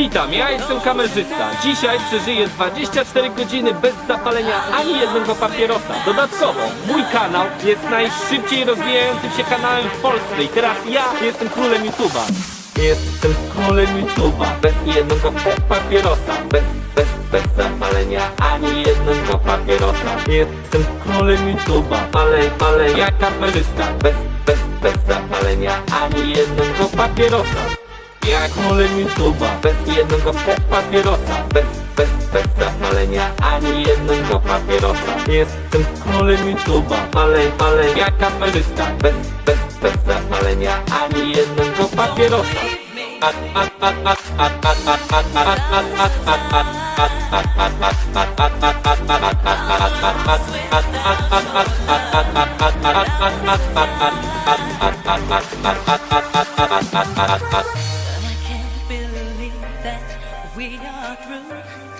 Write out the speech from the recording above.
Witam, ja jestem kamerzysta. Dzisiaj przeżyję 24 godziny bez zapalenia ani jednego papierosa. Dodatkowo, mój kanał jest najszybciej rozwijającym się kanałem w Polsce i teraz ja jestem królem YouTube'a. Jestem królem YouTube'a. Bez jednego papierosa. Bez, bez, bez zapalenia ani jednego papierosa. Jestem królem YouTube'a. Ale, ale ja kamerzysta. Bez, bez, bez zapalenia ani jednego papierosa. Jak królem YouTube'a Bez jednego papierosa. Bez, bez, bez zapalenia Ani jednego papierosa. Jestem królem YouTube'a Ale, ale jak kamerzysta Bez, bez, bez zapalenia Ani jednego papierosa that we are through.